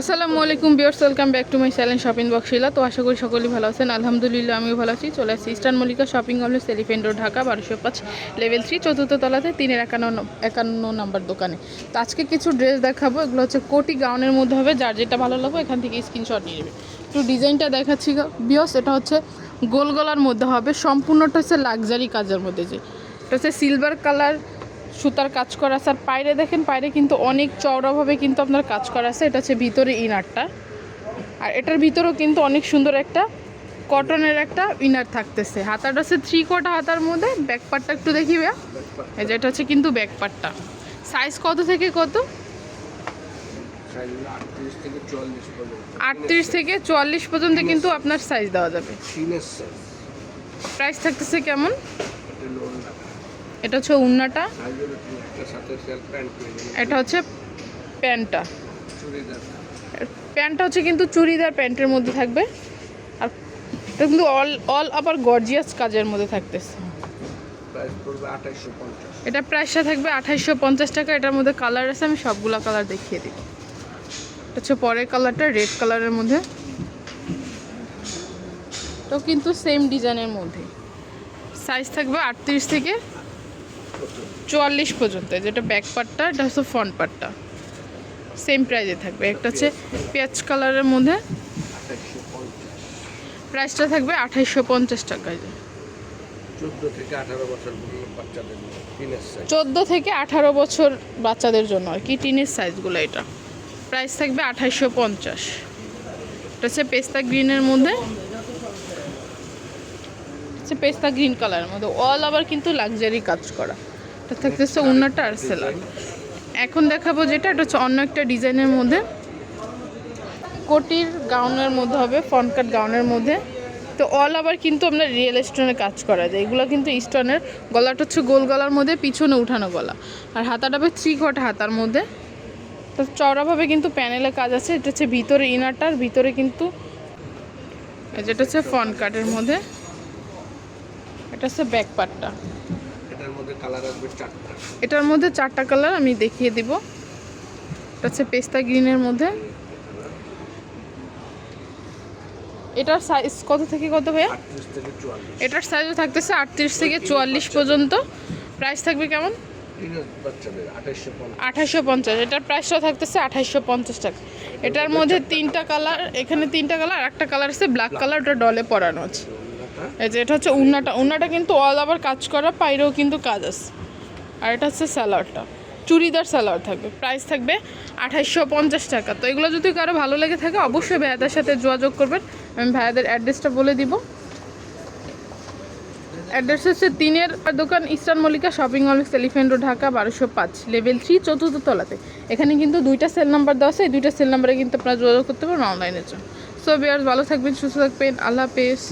আসসালামু আলাইকুম বিয়ার্স welcome back to my channel shopping বক্সিলা তো আশা করি সকলেই ভালো আছেন। আলহামদুলিল্লাহ, আমিও ভালো আছি। চলে আসছি Eastern Mallika shopping complex Elephant road, Dhaka, বারোশো পাঁচ লেভেল থ্রি চতুর্থ তলাতে, তিনের একান্ন একান্ন নাম্বার দোকানে। তো আজকে কিছু ড্রেস দেখাবো। এগুলো হচ্ছে কোটি গাউনের মধ্যে হবে। যার যেটা ভালো লাগবে, এখান থেকে স্ক্রিনশট নিয়ে নেবে। একটু ডিজাইনটা দেখাচ্ছি বিয়স এটা হচ্ছে গোল গলার মধ্যে হবে। সম্পূর্ণটা হচ্ছে লাক্সারি কাজের মধ্যে যে। এটা হচ্ছে সিলভার কালার সুতার কাজ করা আছে। আর বাইরে দেখেন বাইরে কিন্তু অনেক চওড়াভাবে কিন্তু আপনার কাজ করা আছে। এটা হচ্ছে ভিতরে ইনারটা। আর এটার ভিতরেও কিন্তু অনেক সুন্দর একটা কটনের একটা ইনার থাকতেছে। হাতাটা হচ্ছে থ্রি কোটা হাতার মধ্যে। ব্যাক পার্টটা একটু দেখি এই যে এটা হচ্ছে কিন্তু ব্যাক পার্টটা সাইজ কত থেকে কত? আটত্রিশ থেকে চুয়াল্লিশ পর্যন্ত কিন্তু আপনার সাইজ দেওয়া যাবে। প্রাইস থাকতেছে কেমন? এটা হচ্ছে উন্নাটা। এটা হচ্ছে প্যান্টটা। প্যান্টটা হচ্ছে কিন্তু চুড়িদার প্যান্টের মধ্যে থাকবে। আর এটা কিন্তু অল অল আবার গর্জিয়াস কাজের মধ্যে থাকতেছে। এটা প্রাইসটা থাকবে আঠাইশশো পঞ্চাশ টাকা। এটার মধ্যে কালার আছে, আমি সবগুলো কালার দেখিয়ে দিই। এটা হচ্ছে পরের কালারটা, রেড কালারের মধ্যে। তো কিন্তু সেম ডিজাইনের মধ্যে। সাইজ থাকবে আটত্রিশ থেকে চুয়াল্লিশ পর্যন্ত যেটা ব্যাক পার্টটা এটা হচ্ছে ফ্রন্ট পার্টটা সেম প্রাইজে থাকবে। একটা হচ্ছে পেঁয়াজ কালারের মধ্যে। প্রাইসটা থাকবে আঠাইশশো পঞ্চাশ টাকা চোদ্দ থেকে আঠারো বছর বাচ্চাদের জন্য চোদ্দ থেকে আঠারো বছর বাচ্চাদের জন্য আর কি টিনের সাইজগুলো এটা। প্রাইস থাকবে আঠাইশশো পঞ্চাশ। এটা হচ্ছে পেস্তা গ্রিনের মধ্যে। হচ্ছে পেস্তা গ্রিন কালারের মধ্যে। অল আবার কিন্তু লাক্সারি কাজ করা। এটা থাকতেছে অন্যটা আর সেলার এখন দেখাবো যেটা, এটা হচ্ছে অন্য একটা ডিজাইনের মধ্যে। কোটির গাউনের মধ্যে হবে ফ্রন্ট কাট গাউনের মধ্যে। তো অল আবার কিন্তু আপনার রিয়েল স্টোনের কাজ করা যায়। এগুলো কিন্তু স্টোনের গলাটা হচ্ছে গোল গলার মধ্যে, পিছনে উঠানো গলা। আর হাতাটা হবে থ্রি কট হাতার মধ্যে। তো চওড়াভাবে কিন্তু প্যানেলে কাজ আছে। এটা হচ্ছে ভিতরে ইনারটার ভিতরে কিন্তু যেটা হচ্ছে ফ্রন্ট কাটের মধ্যে। এটা হচ্ছে ব্যাক পার্টটা এটার মধ্যে কালার আসবে চারটা। এটার মধ্যে চারটা কালার আমি দেখিয়ে দিব। এটা হচ্ছে পেস্তা গ্রিনের মধ্যে। এটার সাইজ কত থেকে কত ভাইয়া? এটার সাইজও থাকতেছে আটত্রিশ থেকে চুয়াল্লিশ পর্যন্ত। প্রাইস থাকবে কেমন? আঠাশশো পঞ্চাশ। এটার প্রাইসটাও থাকতেছে আঠাশশো পঞ্চাশ টাকা। এটার মধ্যে তিনটা কালার এখানে তিনটা কালার আর একটা কালার আছে ব্ল্যাক কালার ওটা ডলে পরানো আছে। এই যে এটা হচ্ছে উন্নাটা। উন্নাটা কিন্তু অল আবার কাজ করা, পাইরেও কিন্তু কাজ আছে। আর এটা হচ্ছে স্যালাডটা। চুড়িদার স্যালাড থাকবে। প্রাইস থাকবে আঠাইশশো পঞ্চাশ টাকা। তো এগুলো যদি কারও ভালো লেগে থাকে, অবশ্যই ভাইয়াদের সাথে যোগাযোগ করবেন। আমি ভাইয়াদের অ্যাড্রেসটা বলে দিব। অ্যাড্রেস হচ্ছে তিনের দোকান eastern Mallika shopping complex Elephant road, Dhaka, বারোশো পাঁচ, লেভেল থ্রি, চতুর্থ তলাতে। এখানে কিন্তু দুইটা সেল নাম্বার দেওয়া আছে। এই দুইটা সেল নাম্বারে কিন্তু আপনারা যোগাযোগ করতে পারেন অনলাইনের জন্য। সো বিয়ার্স ভালো থাকবেন, সুস্থ থাকবেন। আল্লাহ হাফেজ।